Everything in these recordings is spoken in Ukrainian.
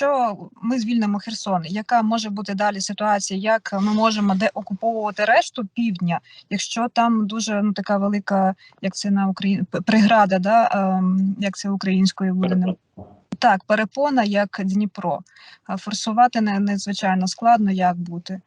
якщо ми звільнимо Херсон, яка може бути далі ситуація? Як ми можемо деокуповувати решту півдня, якщо там дуже ну така велика, як це на Україні преграда, да ем, як це українською буде не так, перепона як Дніпро. Форсувати не надзвичайно складно, як бути.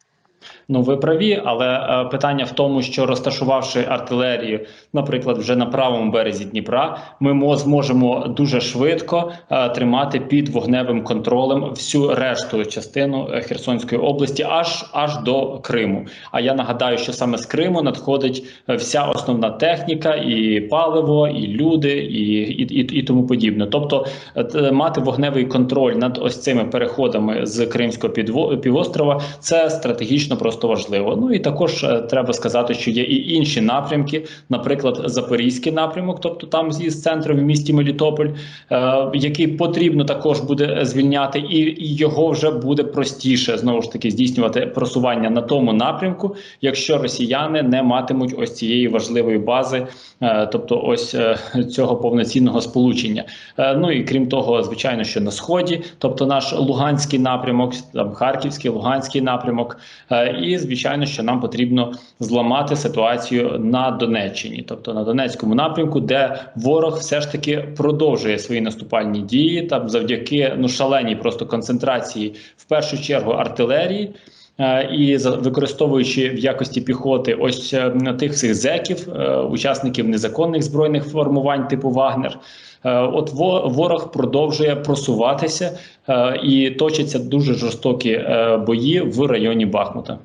Ну, ви праві, але е, питання в тому, що розташувавши артилерію, наприклад, вже на правому березі Дніпра, ми мо- зможемо дуже швидко е, тримати під вогневим контролем всю решту частину е, Херсонської області, аж аж до Криму. А я нагадаю, що саме з Криму надходить е, вся основна техніка, і паливо, і люди, і, і, і, і тому подібне. Тобто, е, мати вогневий контроль над ось цими переходами з Кримського півострова це стратегічно просто важливо. Ну і також е, треба сказати, що є і інші напрямки, наприклад, Запорізький напрямок, тобто там з центру в місті Мелітополь, е, який потрібно також буде звільняти, і, його вже буде простіше знову ж таки здійснювати просування на тому напрямку, якщо росіяни не матимуть ось цієї важливої бази, е, тобто ось цього повноцінного сполучення. Ну і крім того, звичайно, що на сході, тобто наш Луганський напрямок, там Харківський, Луганський напрямок, і звичайно, що нам потрібно зламати ситуацію на Донеччині, тобто на Донецькому напрямку, де ворог все ж таки продовжує свої наступальні дії, там завдяки ну шаленій просто концентрації в першу чергу артилерії. Е, І використовуючи в якості піхоти ось е, тих всіх зеків, е, учасників незаконних збройних формувань типу Вагнер, От ворог продовжує просуватися і точаться дуже жорстокі бої в районі Бахмута.